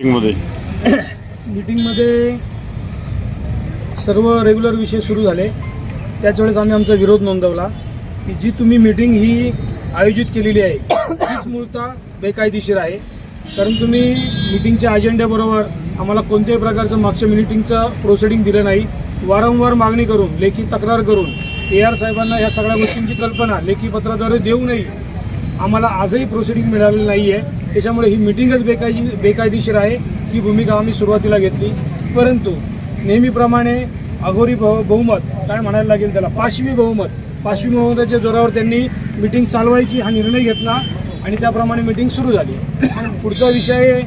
मीटिंगमध्ये? मीटिंगमध्ये सर्व रेग्युलर विषय सुरू झाले. त्याच वेळेस आम्ही आमचा विरोध नोंदवला की जी तुम्ही मीटिंग ही आयोजित केलेली आहे तीच मूळतः बेकायदेशीर आहे. कारण तुम्ही मीटिंगच्या अजेंड्याबरोबर आम्हाला कोणत्याही प्रकारचं मागच्या मिटिंगचं प्रोसिडिंग दिलं नाही. वारंवार मागणी करून लेखी तक्रार करून ए आर साहेबांना या सगळ्या गोष्टींची कल्पना लेखी पत्राद्वारे नये आम्हाला आजही प्रोसिडिंग मिळालेली नाही आहे त्याच्यामुळे ही मिटिंगच बेकायदी बेकायदेशीर आहे. ही भूमिका आम्ही सुरुवातीला घेतली. परंतु नेहमीप्रमाणे अघोरी बहु बहुमत काय म्हणायला लागेल त्याला? पाचवी बहुमत. पाचवी बहुमताच्या जोरावर त्यांनी मिटिंग चालवायची हा निर्णय घेतला आणि त्याप्रमाणे मिटिंग सुरू झाली. पुढचा विषय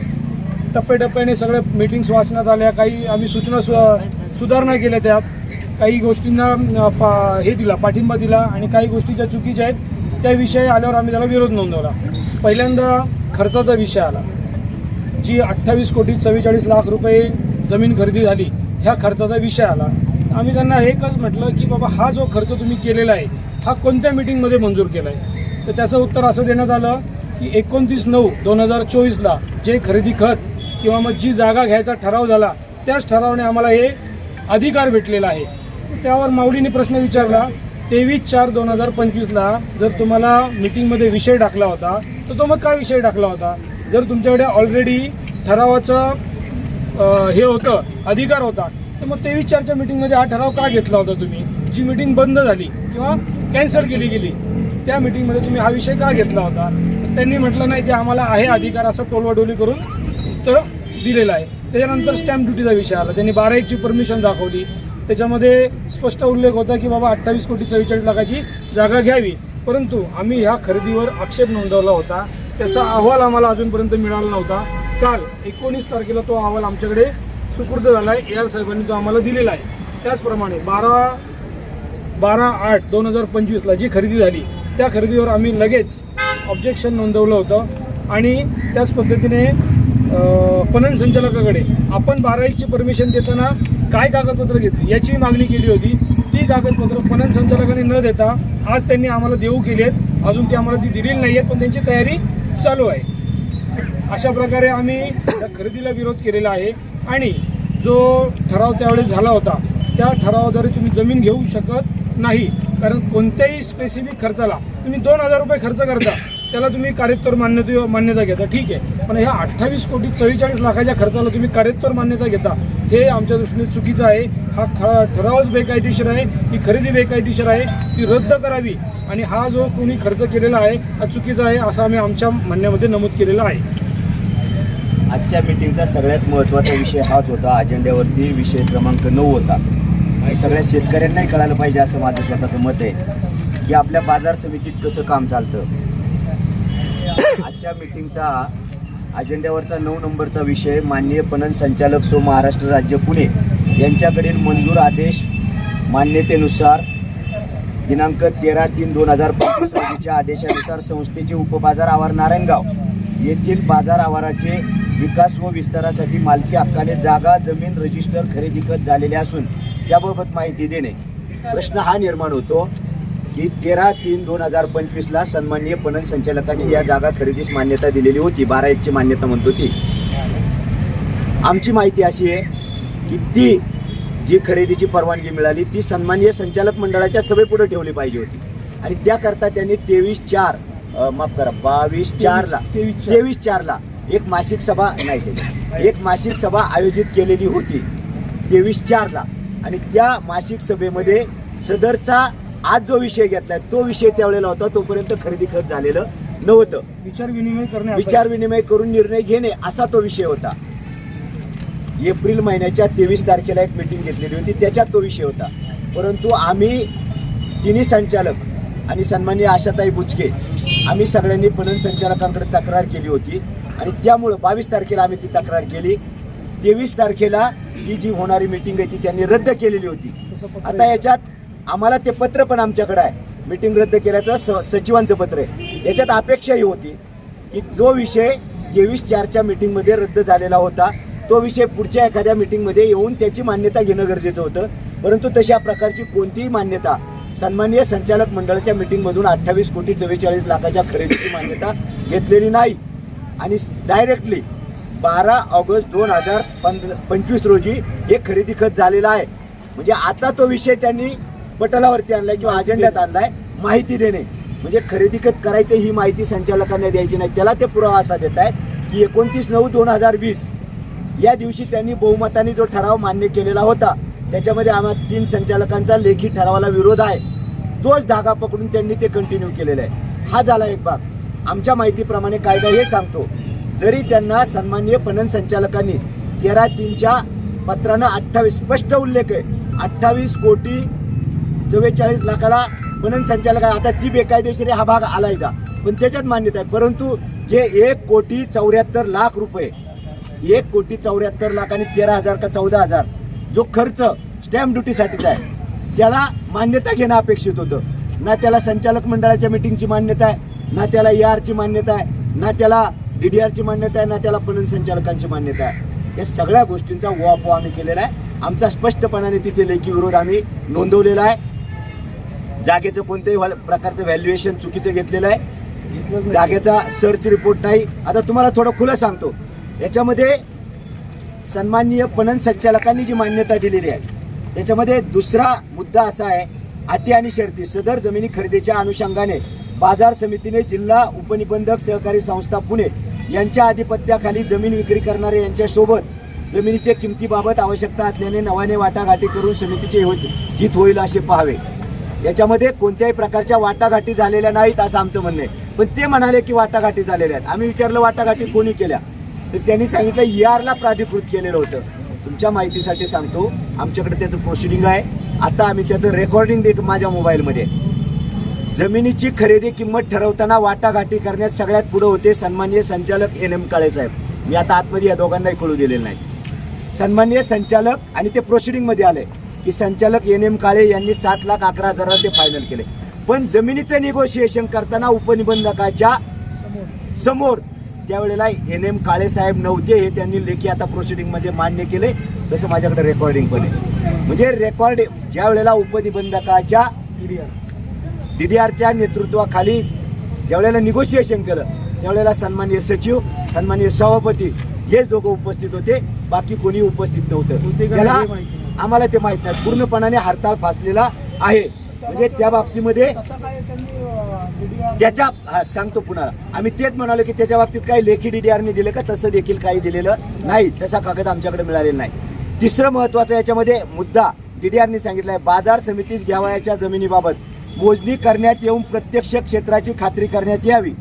टप्प्याटप्प्याने सगळ्या मीटिंग्स वाचण्यात आल्या. काही आम्ही सूचना सु सुधारणा केल्या त्यात. काही गोष्टींना पा हे दिला पाठिंबा दिला आणि काही गोष्टी ज्या चुकीच्या आहेत. त्या विषयी आल्यावर आम्ही त्याला विरोध नोंदवला. पहिल्यांदा खर्चाचा विषय आला. जी अठ्ठावीस कोटी चव्वेचाळीस लाख रुपये जमीन खरेदी झाली ह्या खर्चाचा विषय आला. आम्ही त्यांना एकच म्हटलं की बाबा हा जो खर्च तुम्ही केलेला आहे हा कोणत्या मिटिंगमध्ये मंजूर केला आहे तर त्याचं उत्तर असं देण्यात आलं की एकोणतीस नऊ दोन हजार चोवीसला जे खरेदी खत किंवा मग जी जागा घ्यायचा ठराव झाला त्याच ठरावाने आम्हाला हे अधिकार भेटलेला आहे. त्यावर माऊलीने प्रश्न विचारला तेवीस चार दोन हजार पंचवीसला जर तुम्हाला मीटिंगमध्ये विषय टाकला होता तर तो मग काय विषय टाकला होता? जर तुमच्याकडे ऑलरेडी ठरावाचं हे होतं अधिकार होता तर मग तेवीस चारच्या मीटिंगमध्ये हा ठराव का घेतला होता तुम्ही? जी मीटिंग बंद झाली किंवा कॅन्सल केली गेली त्या मीटिंगमध्ये तुम्ही हा विषय का घेतला होता? त्यांनी म्हटलं नाही ते आम्हाला आहे अधिकार असं टोलवाडोली करून तर दिलेला आहे. त्याच्यानंतर स्टॅम्प ड्युटीचा विषय आला. त्यांनी बारा एकची परमिशन दाखवली. त्याच्यामध्ये स्पष्ट उल्लेख होता की बाबा अठ्ठावीस कोटी चव्वेचाळीस लाखाची जागा घ्यावी. परंतु आम्ही ह्या खरेदीवर आक्षेप नोंदवला होता. त्याचा अहवाल आम्हाला अजूनपर्यंत मिळाला नव्हता. काल एकोणीस तारखेला तो अहवाल आमच्याकडे सुपूर्द झाला आहे ए आर साहेबांनी तो आम्हाला दिलेला आहे. त्याचप्रमाणे बारा बारा आठ दोन हजार पंचवीसला जी खरेदी झाली त्या खरेदीवर आम्ही लगेच ऑब्जेक्शन नोंदवलं होतं. आणि त्याच पद्धतीने पणन संचालकाकडे आपण बारावीची परमिशन देताना काय कागदपत्र घेतली याची मागणी केली होती. ती कागदपत्र पणन संचालकाने न देता आज त्यांनी आम्हाला देऊ केली आहेत. अजून ती आम्हाला ती दिलेली नाही आहेत पण त्यांची तयारी चालू आहे. अशा प्रकारे आम्ही त्या खरेदीला विरोध केलेला आहे. आणि जो ठराव त्यावेळेस झाला होता त्या ठरावाद्वारे तुम्ही जमीन घेऊ शकत नाही. कारण कोणत्याही स्पेसिफिक खर्चाला तुम्ही दोन हजार रुपये खर्च करता. त्याला तुम्ही कार्यत्तर मान्यते मान्यता घेता. ठीक आहे. पण ह्या अठ्ठावीस कोटी चव्वेचाळीस लाखाच्या खर्चाला तुम्ही कार्यत्तर मान्यता घेता हे आमच्या दृष्टीने चुकीचं आहे. हा ख ठरावच बेकायदेशीर आहे. ही खरेदी बेकायदेशीर आहे. ती रद्द करावी. आणि हा जो कोणी खर्च केलेला आहे हा चुकीचा आहे असं आम्ही आमच्या म्हणण्यामध्ये नमूद केलेलं आहे. आजच्या मिटिंगचा सगळ्यात महत्त्वाचा विषय हाच होता. अजेंड्यावरती विषय क्रमांक नऊ होता. आणि सगळ्या शेतकऱ्यांनाही कळायला पाहिजे असं माझं स्वतःचं मत आहे. की आपल्या बाजार समितीत कसं काम चालतं? आजच्या मीटिंगचा अजेंड्यावरचा नऊ नंबरचा विषय माननीय पणन संचालक सो महाराष्ट्र राज्य पुणे यांच्याकडील मंजूर आदेश मान्यतेनुसार दिनांक तेरा तीन दोन हजार पंचवीस रोजीच्या आदेशानुसार संस्थेचे उपबाजार आवार नारायणगाव येथील बाजार आवाराचे विकास व विस्तारासाठी मालकी हक्काने जागा जमीन रजिस्टर खरेदी खत झालेले असून त्याबाबत माहिती देणे. प्रश्न हा निर्माण होतो की तेरा तीन दोन हजार पंचवीसला सन्माननीय पणन संचालकांनी या जागा खरेदीस मान्यता दिलेली होती. बारा एकची मान्यता म्हणतो ती आमची माहिती अशी आहे की ती जी खरेदीची परवानगी मिळाली ती सन्माननीय संचालक मंडळाच्या सभेपुढे ठेवली पाहिजे होती. आणि त्याकरता त्यांनी तेवीस चार माफ करा बावीस चारला तेवीस चार. तेवीस चारला एक मासिक सभा नाही एक मासिक सभा आयोजित केलेली होती तेवीस चारला आणि त्या मासिक सभेमध्ये सदरचा आज जो विषय घेतलाय तो विषय त्यावेळेला होता तोपर्यंत खरेदी खत झालेलं नव्हतं. विचार विनिमय करणे विचार विनिमय करून निर्णय घेणे असा तो विषय होता. एप्रिल महिन्याच्या तेवीस तारखेला एक मिटिंग घेतलेली होती त्याच्यात तो विषय होता. परंतु आम्ही तिन्ही संचालक आणि सन्माननीय आशाताई बुचके आम्ही सगळ्यांनी पणन संचालकांकडे तक्रार केली होती आणि त्यामुळं बावीस तारखेला आम्ही ती तक्रार केली. तेवीस तारखेला ही जी होणारी मिटिंग आहे ती त्यांनी रद्द केलेली होती. आता याच्यात आम्हाला ते पत्र पण आमच्याकडे आहे. मीटिंग रद्द केल्याचं स सचिवांचं पत्र आहे. याच्यात अपेक्षा ही होती की जो विषय तेवीस चारच्या मीटिंगमध्ये रद्द झालेला होता तो विषय पुढच्या एखाद्या मीटिंगमध्ये येऊन त्याची मान्यता घेणं गरजेचं होतं. परंतु तशा प्रकारची कोणतीही मान्यता सन्माननीय संचालक मंडळाच्या मीटिंगमधून अठ्ठावीस कोटी चव्वेचाळीस लाखाच्या खरेदीची मान्यता घेतलेली नाही. आणि डायरेक्टली बारा ऑगस्ट दोन हजार पंचवीस रोजी हे खरेदी खत झालेलं आहे. म्हणजे आता तो विषय त्यांनी पटलावरती आणलाय किंवा अजेंड्यात आणलाय माहिती देणे. म्हणजे खरेदी करायचं ही माहिती संचालकांना द्यायची नाही. त्याला ते पुरावा असा देत आहे की एकोणतीस नऊ दोन हजार वीस या दिवशी त्यांनी बहुमताने जो ठराव मान्य केलेला होता त्याच्यामध्ये आम्हा तीन संचालकांचा लेखी ठरावाला विरोध आहे. तोच धागा पकडून त्यांनी ते कंटिन्यू केलेलं आहे. हा झाला एक भाग. आमच्या माहितीप्रमाणे कायदा हे सांगतो जरी त्यांना सन्माननीय पणन संचालकांनी तेरा तीनच्या पत्रानं अठ्ठावीस स्पष्ट उल्लेख आहे अठ्ठावीस कोटी चव्वेचाळीस लाखाला पणन संचालक आहे. आता ती बेकायदेशीर हा भाग आलाय का पण त्याच्यात मान्यता आहे. परंतु जे एक कोटी चौऱ्याहत्तर लाख रुपये एक कोटी चौऱ्याहत्तर लाख आणि तेरा हजार का चौदा हजार जो खर्च स्टॅम्प ड्युटीसाठीचा आहे त्याला मान्यता घेणं अपेक्षित होतं. ना त्याला संचालक मंडळाच्या मिटिंगची मान्यता आहे ना त्याला ए आरची मान्यता आहे ना त्याला डी डी आरची मान्यता आहे ना त्याला पणन संचालकांची मान्यता आहे. या सगळ्या गोष्टींचा उहापोह आम्ही केलेला आहे. आमचा स्पष्टपणाने तिथे लेखी विरोध आम्ही नोंदवलेला आहे. जागेचं कोणत्याही प्रकारचं व्हॅल्युएशन चुकीचं घेतलेलं आहे. जागेचा सर्च रिपोर्ट नाही. आता तुम्हाला थोडं खुलं सांगतो. याच्यामध्ये सन्माननीय पणन संचालकांनी जी मान्यता दिलेली आहे त्याच्यामध्ये दुसरा मुद्दा असा आहे अटी आणि शर्ती. सदर जमिनी खरेदीच्या अनुषंगाने बाजार समितीने जिल्हा उपनिबंधक सहकारी संस्था पुणे यांच्या आधिपत्याखाली जमीन विक्री करणारे यांच्यासोबत जमिनीच्या किमतीबाबत आवश्यकता असल्याने नव्याने वाटाघाटी करून समितीचे हित होईल असे पाहावे. याच्यामध्ये कोणत्याही प्रकारच्या वाटाघाटी झालेल्या नाहीत असं आमचं म्हणणं आहे. पण ते म्हणाले की वाटाघाटी झालेल्या आहेत. आम्ही विचारलं वाटाघाटी कोणी केल्या? तर त्यांनी सांगितलं e यारला प्राधिकृत केलेलं होतं. तुमच्या माहितीसाठी सांगतो आमच्याकडे त्याचं प्रोसिडिंग आहे. आता आम्ही त्याचं रेकॉर्डिंग देतो माझ्या मोबाईलमध्ये. जमिनीची खरेदी किंमत ठरवताना वाटाघाटी करण्यात सगळ्यात पुढे होते सन्माननीय संचालक एन एम काळे साहेब. मी आता आतमध्ये या दोघांनाही कळू दिलेलं नाही. सन्माननीय संचालक आणि ते प्रोसिडिंगमध्ये आले. की संचालक एन एम काळे यांनी सात लाख अकरा हजाराला ते फायनल केले पण जमिनीचं निगोशिएशन करताना उपनिबंधकाच्या समोर त्यावेळेला एन एम काळे साहेब नव्हते हे त्यांनी लेखी आता प्रोसिडिंगमध्ये मान्य केले तसं माझ्याकडे रेकॉर्डिंग पण आहे म्हणजे रेकॉर्ड ज्या वेळेला उपनिबंधकाच्या. डी डी आरच्या नेतृत्वाखाली ज्यावेळेला निगोशिएशन केलं त्यावेळेला सन्माननीय सचिव सन्माननीय सभापती हेच दोघं उपस्थित होते बाकी कोणी उपस्थित होते नव्हतं त्याला. आम्हाला ते माहीत नाही. पूर्णपणाने हरताळ फासलेला आहे. म्हणजे त्या बाबतीमध्ये त्याच्या हा, सांगतो पुन्हा. आम्ही तेच म्हणालो की त्याच्या बाबतीत काही लेखी डीडीआरने दिलं का तसं देखील काही दिलेलं नाही. तसा कागद आमच्याकडे मिळालेला नाही. तिसरं महत्वाचं याच्यामध्ये मुद्दा डीडीआरने सांगितलं आहे. बाजार समितीस घ्यावयाच्या जमिनीबाबत मोजणी करण्यात येऊन प्रत्यक्ष क्षेत्राची खात्री करण्यात यावी.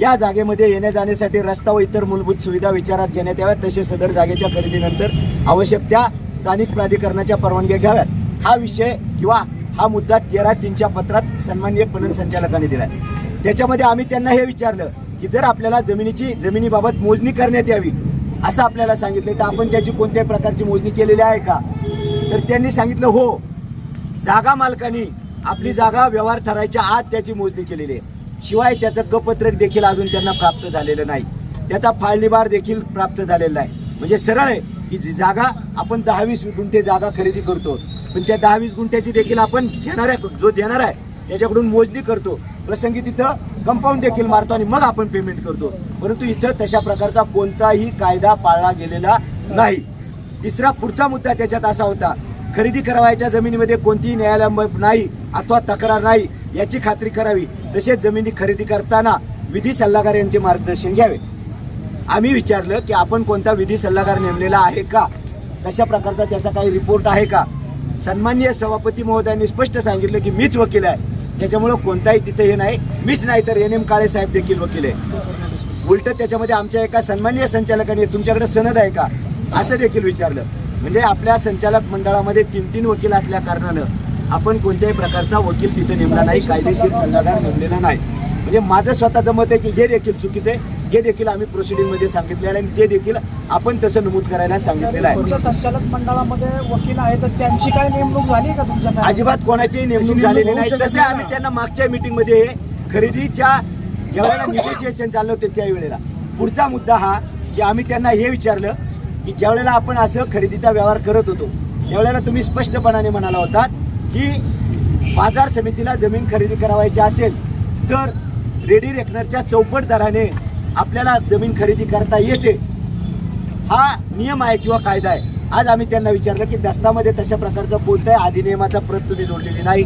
या जागेमध्ये येण्या जाण्यासाठी रस्ता व इतर मूलभूत सुविधा विचारात घेण्यात याव्यात. तसे सदर जागेच्या खरेदीनंतर आवश्यक त्या स्थानिक प्राधिकरणाच्या परवानग्या घ्याव्यात. हा विषय किंवा हा मुद्दा तेरा तीनच्या पत्रात सन्मान्य पणन संचालकांनी आहे त्याच्यामध्ये आम्ही त्यांना हे विचारलं की जर आपल्याला जमिनीची जमिनीबाबत मोजणी करण्यात यावी असं आपल्याला सांगितलं तर आपण त्याची कोणत्याही प्रकारची मोजणी केलेली आहे का? तर त्यांनी सांगितलं हो. जागा मालकांनी आपली जागा व्यवहार ठरायच्या आत त्याची मोजणी केलेली आहे. शिवाय त्याचं कपत्रक देखील अजून त्यांना प्राप्त झालेलं नाही. त्याचा फाळणीबार देखील प्राप्त झालेला नाही. म्हणजे सरळ आहे. की जी जागा आपण दहा वीस गुंठे जागा खरेदी करतो. पण त्या दहा वीस गुंठ्याची देखील आपण घेणार आहे. जो देणार आहे त्याच्याकडून मोजणी करतो. प्रसंगी तिथं कंपाऊंड देखील मारतो आणि मग आपण पेमेंट करतो. परंतु इथं तशा प्रकारचा कोणताही कायदा पाळला गेलेला नाही. तिसरा पुढचा मुद्दा त्याच्यात असा होता. खरेदी करावयाच्या जमिनीमध्ये कोणतीही न्यायालय नाही अथवा तक्रार नाही याची खात्री करावी. तसेच जमिनी खरेदी करताना विधी सल्लागार यांचे मार्गदर्शन घ्यावे. आम्ही विचारलं की आपण कोणता विधी सल्लागार नेमलेला आहे का? कशा प्रकारचा त्याचा काही रिपोर्ट आहे का? सन्माननीय सभापती महोदयांनी स्पष्ट सांगितलं की मीच वकील आहे. त्याच्यामुळं कोणताही तिथे हे नाही. मीच नाही तर एन एम काळे साहेब देखील वकील आहे. उलट त्याच्यामध्ये आमच्या एका सन्माननीय संचालकाने तुमच्याकडे सनद आहे का? असं देखील विचारलं. म्हणजे आपल्या संचालक मंडळामध्ये तीन तीन वकील असल्या कारणानं आपण कोणत्याही प्रकारचा वकील तिथे नेमला नाही. कायदेशीर सल्लागार नेमलेला नाही. म्हणजे माझं स्वतःचं मत आहे की हे देखील चुकीचं आहे. हे देखील आम्ही प्रोसिडिंगमध्ये सांगितलेलं आहे आणि ते देखील आपण तसं नमूद करायला सांगितलेलं आहे. तुमच्या संचालक मंडळामध्ये वकील आहे तर त्यांची काय नेमणूक झाली का तुमच्या अजिबात कोणाचीही नेमणूक झालेली नाही. तसे आम्ही ना. त्यांना मागच्या मीटिंगमध्ये खरेदीच्या ज्यावेळेला निगोशिएशन चाललं होतं त्यावेळेला पुढचा मुद्दा हा की आम्ही त्यांना हे विचारलं की ज्यावेळेला आपण असं खरेदीचा व्यवहार करत होतो त्यावेळेला तुम्ही स्पष्टपणाने म्हणाला होता की बाजार समितीला जमीन खरेदी करावायची असेल तर रेडी रेकनरच्या चौपट दराने आपल्याला जमीन खरेदी करता येते. हा नियम आहे किंवा कायदा आहे. आज आम्ही त्यांना विचारलं की दस्तामध्ये तशा प्रकारचा कोणत्याही अधिनियमाचा प्रत तुम्ही जोडलेली नाही.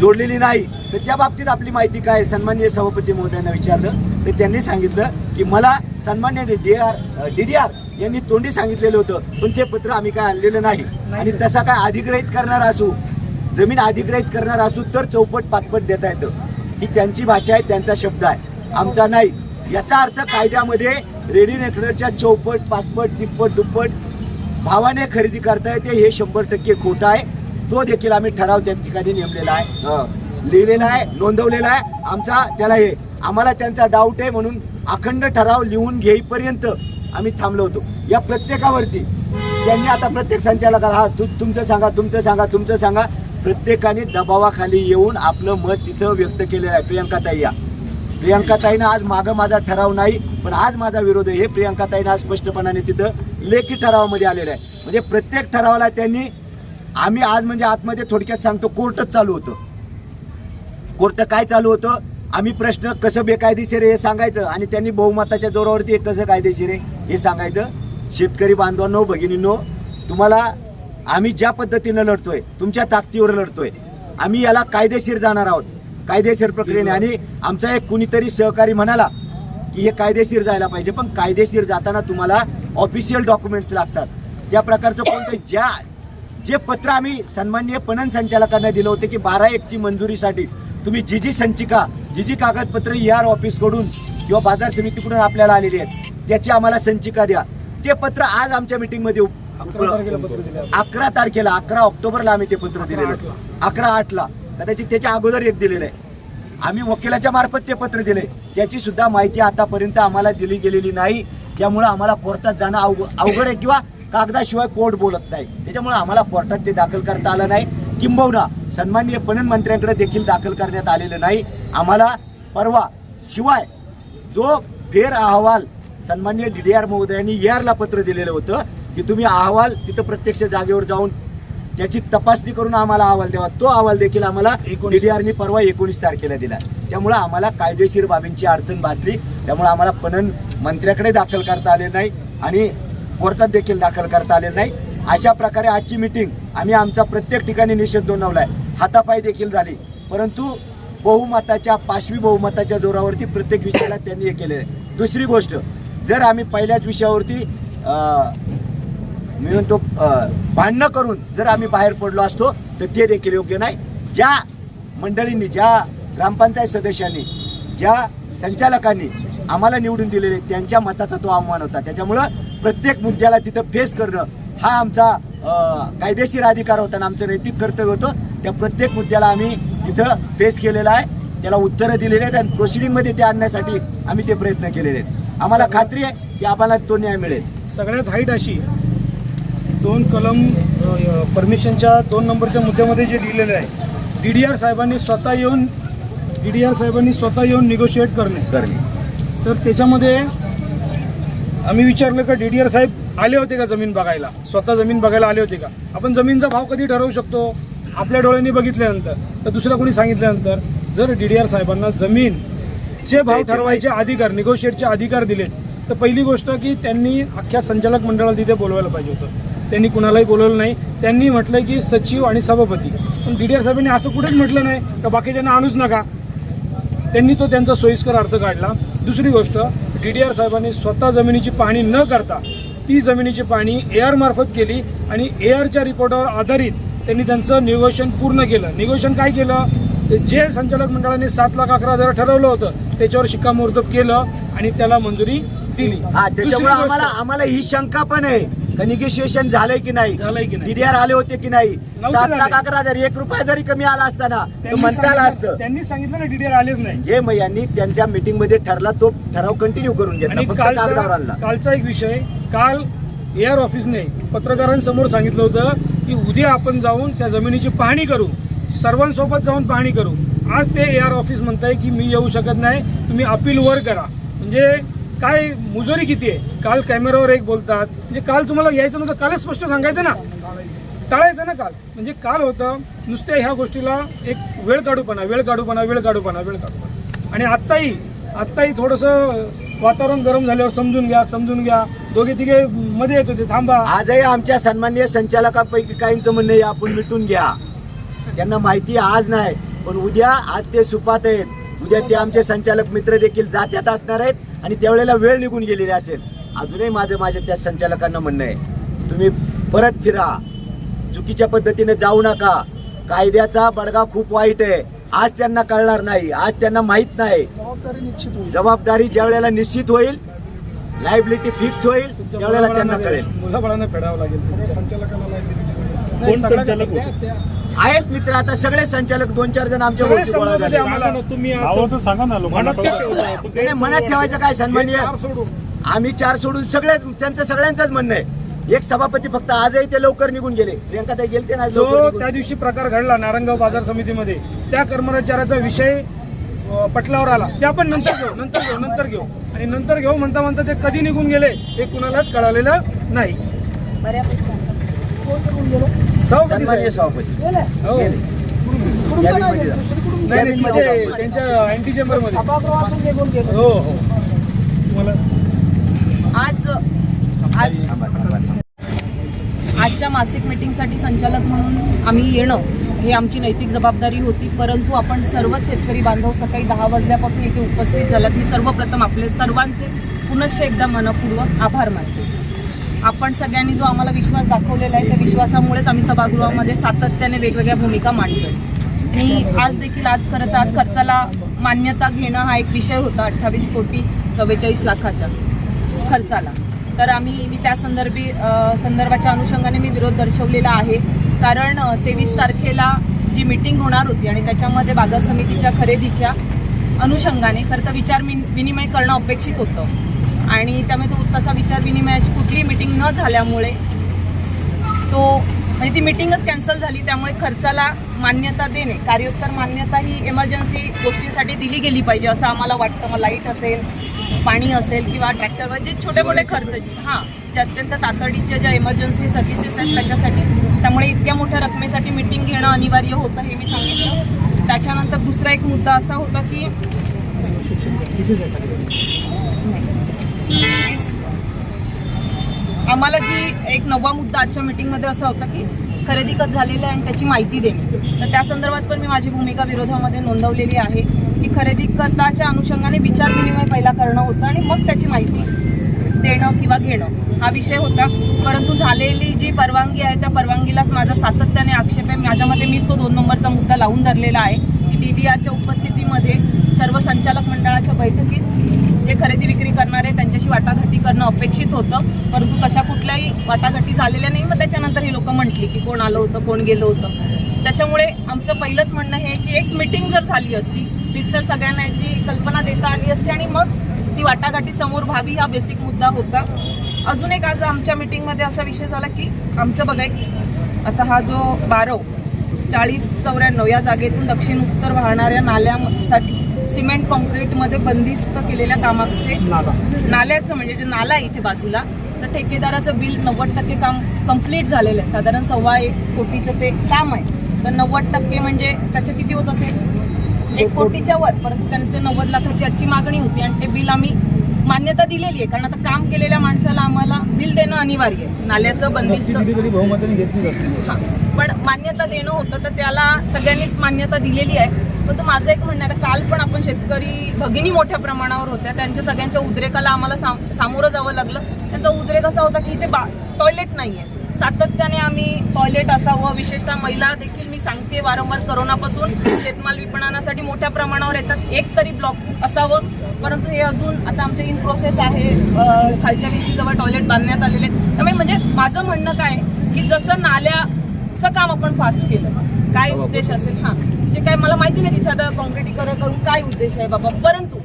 जोडलेली नाही. तर त्या बाबतीत आपली माहिती काय आहे? सन्माननीय सभापती महोदयांना विचारलं. तर त्यांनी सांगितलं की मला सन्मान्य D R D D R यांनी तोंडी सांगितलेलं होतं. पण ते पत्र आम्ही काय आणलेलं नाही. आणि तसा काय अधिग्रहित करणार असू जमीन अधिग्रहित करणार असू तर चौपट पाचपट देता येतं. ही त्यांची भाषा आहे त्यांचा शब्द आहे. आमचा नाही. याचा अर्थ कायद्यामध्ये रेडी नेकलरच्या चौपट पाचपट तिप्पट दुप्पट भावाने खरेदी करता येते हे शंभर टक्के खोटं आहे. तो देखील आम्ही ठराव त्या ठिकाणी नेमलेला आहे. लिहिलेला आहे नोंदवलेला आहे. आमचा त्याला हे आम्हाला त्यांचा डाऊट आहे म्हणून अखंड ठराव लिहून घेईपर्यंत आम्ही थांबलो होतो. या प्रत्येकावरती. त्यांनी आता प्रत्येक संचालकाला हा तू तुमचं सांगा तुमचं सांगा तुमचं सांगा. प्रत्येकाने दबावाखाली येऊन आपलं मत तिथं व्यक्त केलेलं आहे. प्रियंकाताई या. प्रियंकाताईनं आज मागं माझा ठराव नाही पण आज माझा विरोध आहे. हे प्रियंकाताईनं आज स्पष्टपणाने तिथं लेखी ठरावामध्ये आलेलं आहे. म्हणजे प्रत्येक ठरावाला त्यांनी आम्ही आज म्हणजे आतमध्ये थोडक्यात सांगतो कोर्टच चालू होतं. कोर्ट काय चालू होतं? आम्ही प्रश्न कसं बेकायदेशीर हे सांगायचं आणि त्यांनी बहुमताच्या जोरावरती हे कसं कायदेशीर आहे हे सांगायचं. शेतकरी बांधवांनो भगिनींनो तुम्हाला आम्ही ज्या पद्धतीनं लढतोय तुमच्या ताकदीवर लढतोय आम्ही याला कायदेशीर जाणार आहोत. कायदेशीर प्रक्रियेने. आणि आमचा एक कुणीतरी सहकारी म्हणाला की हे कायदेशीर जायला पाहिजे पण कायदेशीर जाताना तुम्हाला ऑफिशियल डॉक्युमेंट्स लागतात. त्या प्रकारचं कोणतं ज्या जे पत्र आम्ही सन्माननीय पणन संचालकांना दिलं होतं की बारा एकची मंजुरीसाठी तुम्ही जी जी संचिका जी जी कागदपत्र ई आर ऑफिसकडून किंवा बाजार समितीकडून आपल्याला आलेली आहेत त्याची आम्हाला संचिका द्या. ते पत्र आज आमच्या मीटिंगमध्ये अकरा तारखेला. अकरा ऑक्टोबरला आम्ही ते पत्र दिलेलं. अकरा आठला. कदाचित त्याच्या अगोदर एक दिलेलं आहे. आम्ही वकिलाच्या मार्फत ते पत्र दिले त्याची सुद्धा माहिती आतापर्यंत आम्हाला दिली गेलेली नाही. त्यामुळं आम्हाला कोर्टात जाणं अवघ अवघड आहे किंवा कागदाशिवाय कोर्ट बोलत नाही. त्याच्यामुळं आम्हाला कोर्टात ते दाखल करता आलं नाही. किंबहुना सन्माननीय पणन मंत्र्यांकडे देखील दाखल करण्यात आलेलं नाही. आम्हाला परवा शिवाय जो फेर अहवाल सन्माननीय डी डी आर महोदयांनी E ला पत्र दिलेलं होतं की तुम्ही अहवाल तिथं प्रत्यक्ष जागेवर जाऊन त्याची तपासणी करून आम्हाला अहवाल द्यावा. तो अहवाल देखील आम्हाला. डीडीआरनी परवा एकोणीस तारखेला दिला. त्यामुळे आम्हाला कायदेशीर बाबींची अडचण भासली. त्यामुळे आम्हाला पणन मंत्र्याकडे दाखल करता आले नाही आणि कोर्टात देखील दाखल करता आले नाही. अशा प्रकारे आजची मिटिंग आम्ही आमचा प्रत्येक ठिकाणी निषेध नोंदवलाय. हातापायी देखील झाली. परंतु बहुमताच्या पाशवी बहुमताच्या जोरावरती प्रत्येक विषयाला त्यांनी हे केलेलं आहे. दुसरी गोष्ट जर आम्ही पहिल्याच विषयावरती मिळून मी म्हणतो भांडणं करून जर आम्ही बाहेर पडलो असतो तर ते देखील योग्य नाही. ज्या मंडळींनी ज्या ग्रामपंचायत सदस्यांनी ज्या संचालकांनी आम्हाला निवडून दिलेले त्यांच्या मताचा तो अवमान होता. त्याच्यामुळं प्रत्येक मुद्द्याला तिथं फेस करणं हा आमचा कायदेशीर अधिकार होता आणि आमचं नैतिक कर्तव्य होतं. त्या प्रत्येक मुद्द्याला आम्ही तिथं फेस केलेला आहे. त्याला उत्तरं दिलेली आहेत आणि प्रोसिडिंगमध्ये ते आणण्यासाठी आम्ही ते प्रयत्न केलेले आहेत. आम्हाला खात्री आहे की आम्हाला तो न्याय मिळेल. सगळ्यात हाईट अशी दोन कलम परमिशनच्या दोन नंबरच्या मुद्द्यामध्ये जे लिहिलेलं आहे डी डी आर साहेबांनी स्वतः येऊन डी डी आर साहेबांनी स्वतः येऊन निगोशिएट करणे. करणे. तर त्याच्यामध्ये आम्ही विचारलं का डी डी आर साहेब आले होते का जमीन बघायला? स्वतः जमीन बघायला आले होते का? आपण जमीनचा भाव कधी ठरवू शकतो? आपल्या डोळ्यांनी बघितल्यानंतर. तर दुसऱ्या कोणी सांगितल्यानंतर जर डी डी आर साहेबांना जमीन चे भाव ठरवायचे अधिकार निगोशिएटचे अधिकार दिलेत तर पहिली गोष्ट की त्यांनी अख्ख्या संचालक मंडळाला तिथे बोलवायला पाहिजे होतं. त्यांनी कुणालाही बोलवलं नाही. त्यांनी म्हटलं की सचिव आणि सभापती. पण डी डी आर साहेबांनी असं कुठेच म्हटलं नाही का बाकीच्यांना आणूच नका. त्यांनी तो त्यांचा सोयीस्कर अर्थ काढला. दुसरी गोष्ट डी डी आर साहेबांनी स्वतः जमिनीची पाहणी न करता ती जमिनीची पाहणी ए आर मार्फत केली आणि ए आरच्या रिपोर्टवर आधारित त्यांनी त्यांचं निगोशिएशन पूर्ण केलं. निगोशिएशन काय केलं? जे संचालक मंडळाने सात लाख अकरा हजार ठरवलं होतं त्याच्यावर शिक्कामोर्तब केलं आणि त्याला मंजुरी दिली. आम्हाला आम्हाला ही शंका पण आहे. निगोशिएशन झालंय की नाही? झालंय की नाही? डीडीआर आले होते की नाही? सात. लाख अकरा हजार एक रुपया जरी कमी आला असताना त्यांनी म्हणता आलं असतं. त्यांनी सांगितलं ना डीडीआर आलेच नाही. जे मग यांनी त्यांच्या मीटिंगमध्ये ठरला तो ठराव कंटिन्यू करून घेतला आणि फक्त कागदावर कालचा आणला. कालचा एक विषय काल ए आर ऑफिसने पत्रकारांसमोर सांगितलं होतं की उद्या आपण जाऊन त्या जमिनीची पाहणी करू सर्वांसोबत जाऊन पाहणी करू. आज ते ए आर ऑफिस म्हणताय की मी येऊ शकत नाही तुम्ही अपील वर करा. म्हणजे काय मुजोरी किती आहे? काल कॅमेरावर एक बोलतात. म्हणजे काल तुम्हाला यायचं नव्हतं कालच स्पष्ट सांगायचं ना? टाळायचं ना काल? म्हणजे काल होतं नुसत्या ह्या गोष्टीला एक वेळ काढूपणा वेळ काढूपणा वेळ काढूपणा वेळ काढूपणा आणि आत्ताही आत्ताही थोडंसं वातावरण गरम झाल्यावर समजून घ्या समजून घ्या. दोघे तिघे मध्ये येत होते थांबा. आजही आमच्या सन्माननीय संचालकापैकी काहींचं म्हणणं आहे आपण मिटून घ्या. त्यांना माहिती आज नाही पण उद्या आज ते सुपात आहेत. उद्या ते आमचे संचालक मित्र देखील जात्यात असणार आहेत. आणि त्यावेळेला वेळ निघून गेलेली असेल. अजूनही माझं माझ्या त्या संचालकांना म्हणणं आहे तुम्ही परत फिरा. चुकीच्या पद्धतीने जाऊ नका. कायद्याचा बडगा खूप वाईट आहे. आज त्यांना कळणार नाही. आज त्यांना माहीत नाही. जबाबदारी निश्चित होईल. जबाबदारी ज्या वेळेला निश्चित होईल लायबिलिटी फिक्स होईल त्यावेळेला त्यांना कळेल. मुलाबाळांना फेडावं लागेल. संचालकाला आहेत मित्र आता सगळे संचालक दोन चार जण आमच्या सगळे गोळा झाले. आम्हाला- सांगा ना, तुम्ही सांगा ना लोकांना. मनात? नाही, ठेवायचं काय सन्माननीय चार सोडून. आम्ही चार सोडून सगळेच त्यांचं सगळ्यांचंच म्हणणं आहे. एक सभापती फक्त आजही ते लवकर निघून गेले. प्रियंका ताई गेलते ना जो लवकर निघून. त्या दिवशी प्रकार घडला नारंगाव बाजार समितीमध्ये त्या कर्मचाऱ्याचा विषय अ, पटलावर आला. ते आपण नंतर घेऊ नंतर घेऊ नंतर घेऊ. आणि नंतर घेऊ म्हणता म्हणता ते कधी निघून गेले हे कुणालाच कळालेलं नाही. कोण निघून गेलं? सभापती सन्माननीय साहेब. सभापती गेले? हो. गेले. कुठून तर नाही गेले, दुसरीकडून नाही नाही कॅबिनमध्ये तिथे जाऊ. त्यांच्या अँटी चेंबरमध्ये सभागृहातून निघून गेले हो हो तुम्हाला आज आज थांबा, थांबा, थांबा. आजच्या मासिक मीटिंगसाठी संचालक म्हणून आम्ही येणं हे आमची नैतिक जबाबदारी होती परंतु आपण सर्व शेतकरी बांधव सकाळी दहा वाजल्यापासून इथे उपस्थित झालात मी सर्वप्रथम आपले सर्वांचे पुनश्च एकदा मनपूर्वक आभार मानते आपण सगळ्यांनी जो आम्हाला विश्वास दाखवलेला आहे त्या विश्वासामुळेच आम्ही सभागृहामध्ये सातत्याने वेगवेगळ्या भूमिका मांडतोय. मी आज देखील आज करत आज खर्चाला मान्यता घेणं हा एक विषय होता अठ्ठावीस कोटी चव्वेचाळीस लाखाच्या खर्चाला. तर आम्ही मी त्या संदर्भी संदर्भाच्या अनुषंगाने मी विरोध दर्शवलेला आहे. कारण तेवीस तारखेला जी मीटिंग होणार होती आणि त्याच्यामध्ये बाजार समितीच्या खरेदीच्या अनुषंगाने खरं तर विचार विनिमय करणं अपेक्षित होतं. आणि त्यामुळे तो तसा विचार विनिमयाची कुठलीही मीटिंग न झाल्यामुळे तो म्हणजे ती मीटिंगच कॅन्सल झाली त्यामुळे खर्चाला मान्यता देणे कार्योत्तर मान्यता ही इमर्जन्सी गोष्टींसाठी दिली गेली पाहिजे असं आम्हाला वाटतं. मग लाइट असेल पाणी असेल किंवा ट्रॅक्टरवर जे छोटे मोठे खर्च हां जे अत्यंत तातडीच्या ज्या इमर्जन्सी सर्व्हिसेस आहेत त्याच्यासाठी त्यामुळे इतक्या मोठ्या रकमेसाठी मीटिंग घेणं अनिवार्य होतं हे मी सांगितलं. त्याच्यानंतर दुसरा एक मुद्दा असा होता की. आम्हाला जी एक नववा मुद्दा आजच्या मीटिंगमध्ये असा होता की खरेदी खत झालेलं आहे आणि त्याची माहिती देणे. तर त्या संदर्भात पण मी माझी भूमिका विरोधामध्ये नोंदवलेली आहे की खरेदी खताच्या अनुषंगाने विचार विनिमय पहिला करणं होतं आणि मग त्याची माहिती देणं किंवा घेणं हा विषय होता. परंतु झालेली जी परवानगी आहे त्या परवानगीलाच माझा सातत्याने आक्षेप आहे. माझ्यामध्ये मीच तो दोन नंबरचा मुद्दा लावून धरलेला आहे की डी डी आरच्या उपस्थितीमध्ये सर्व संचालक मंडळाच्या बैठकीत जे खरेदी विक्री करणं त्यांच्याशी वाटाघाटी करणं अपेक्षित होतं परंतु तशा कुठल्याही वाटाघाटी झालेल्या नाही. मग त्याच्यानंतर ही लोकं म्हटली की कोण आलं होतं कोण गेलं होतं. त्याच्यामुळे आमचं पहिलंच म्हणणं हे की एक मिटिंग जर झाली असती पिक्चर सगळ्यांना याची कल्पना देता आली असती आणि मग ती वाटाघाटी समोर व्हावी हा बेसिक मुद्दा होता. अजून एक आज आमच्या मिटिंगमध्ये असा विषय झाला की आमचं बघा एक आता हा जो बारव चाळीस चौऱ्याण्णव या जागेतून दक्षिण उत्तर वाहणाऱ्या नाल्यासाठी सिमेंट कॉन्क्रीटमध्ये बंदिस्त केलेल्या कामाचे नाला. नाल्याचं म्हणजे जे नाला आहे इथे बाजूला तर ठेकेदाराचं बिल नव्वद टक्के काम कंप्लीट झालेलं आहे. साधारण सव्वा एक कोटीचं ते काम आहे. तर नव्वद टक्के म्हणजे त्याचं किती होत असेल? एक कोटीच्या वर परंतु त्यांचं नव्वद लाखाची आजची मागणी होती आणि ते बिल आम्ही मान्यता दिलेली आहे. कारण आता काम केलेल्या माणसाला आम्हाला बिल देणं अनिवार्य आहे. नाल्याचं बंदिस्त हा. पण मान्यता देणं होतं तर त्याला सगळ्यांनीच मान्यता दिलेली आहे. परंतु माझं एक म्हणणं आहे काल पण आपण शेतकरी भगिनी मोठ्या प्रमाणावर होत्या त्यांच्या सगळ्यांच्या उद्रेकाला आम्हाला साम सामोरं जावं लागलं. त्यांचा उद्रेक असा होता की इथे बा टॉयलेट नाही आहे सातत्याने आम्ही टॉयलेट असावं विशेषतः महिला देखील मी सांगते वारंवार करोनापासून शेतमाल विपणनासाठी मोठ्या प्रमाणावर येतात. एक तरी ब्लॉक असावं परंतु हे अजून आता आमचे इन प्रोसेस आहे खालच्या विशीजवळ टॉयलेट बांधण्यात आलेले आहेत. त्यामुळे म्हणजे माझं म्हणणं काय की जसं नाल्याचं काम आपण फास्ट केलं काय उद्देश असेल? हां. जे काय मला माहिती नाही तिथे आता कॉन्क्रिटीकरण करून काय उद्देश आहे बाबा. परंतु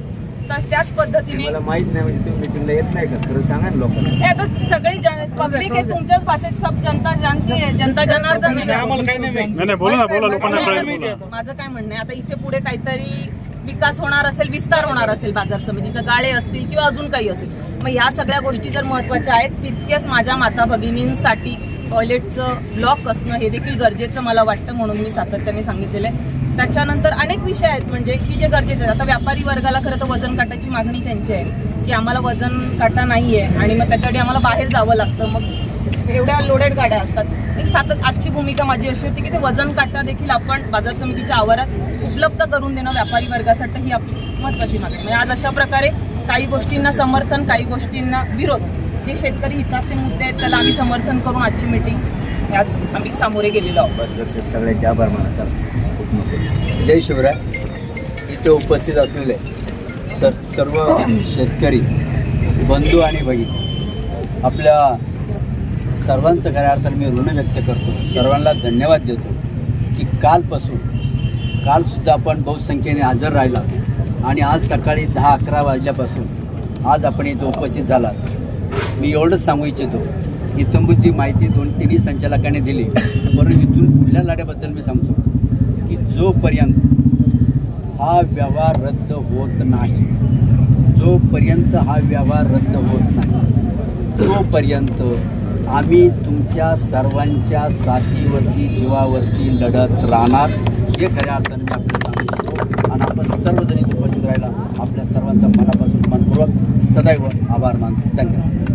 तर त्याच पद्धतीने मला माहीत नाही म्हणजे तुम्ही मिटिंगला येत नाही का? खरं सांगा ना लोकांना. हे आता सगळी पब्लिक आहे तुमच्याच भाषेत सब जनता जानशी आहे जनता जनार्दन आहे. आम्हाला काही नाही नाही नाही बोला ना बोला लोकांना कळेल बोला. माझं काय म्हणणं आहे? आता इथे पुढे काहीतरी विकास होणार असेल विस्तार होणार असेल बाजार समितीचं गाळे असतील किंवा अजून काही असेल. मग ह्या सगळ्या गोष्टी जर महत्त्वाच्या आहेत तितक्याच माझ्या माता भगिनींसाठी टॉयलेटचं ब्लॉक असणं हे देखील गरजेचं मला वाटतं म्हणून मी सातत्याने सांगितलेलं आहे. त्याच्यानंतर अनेक विषय आहेत म्हणजे की जे गरजेचे आहेत. आता व्यापारी वर्गाला खरं तर वजन काटाची मागणी त्यांची आहे. की आम्हाला वजन काटा नाही आहे आणि मग त्याच्यासाठी आम्हाला बाहेर जावं लागतं. मग एवढ्या लोडेड गाड्या असतात. एक सातत आजची भूमिका माझी अशी होती की ते वजन काटा देखील आपण बाजार समितीच्या आवारात उपलब्ध करून देणं व्यापारी वर्गासाठी ही आपली महत्त्वाची मागणी. आहे. म्हणजे आज अशा प्रकारे काही गोष्टींना समर्थन काही गोष्टींना विरोध. जे शेतकरी हिताचे मुद्दे आहेत त्याला आम्ही समर्थन करून आजची मीटिंग याच आम्ही सामोरे गेलेलो आहोत. बस आभार जय शिवराय. इथे उपस्थित असलेले सर सर्व शेतकरी बंधू आणि बहीण आपल्या सर्वांचं खऱ्या अर्थाने मी ऋण व्यक्त करतो. सर्वांना धन्यवाद देतो की कालपासून कालसुद्धा आपण बहुसंख्येने हजर राहिला आणि आज सकाळी दहा अकरा वाजल्यापासून आज आपण इथं उपस्थित झालात. मी एवढंच सांगू इच्छितो इथंबूची माहिती दोन तिन्ही संचालकांनी दिली परंतु इथून पुढल्या लढ्याबद्दल मी सांगतो. जोपर्यंत हा व्यवहार रद्द होत नाही जोपर्यंत हा व्यवहार रद्द होत नाही तोपर्यंत आम्ही तुमच्या सर्वांच्या साथीवरती जीवावरती लढत राहणार. हे खऱ्या अर्थाने मी आपल्याला सांगतो. आणि आपण सर्वजणी उपस्थित राहिला. आपल्या सर्वांचा मनापासून मनपूर्वक सदैव आभार मानतो. धन्यवाद.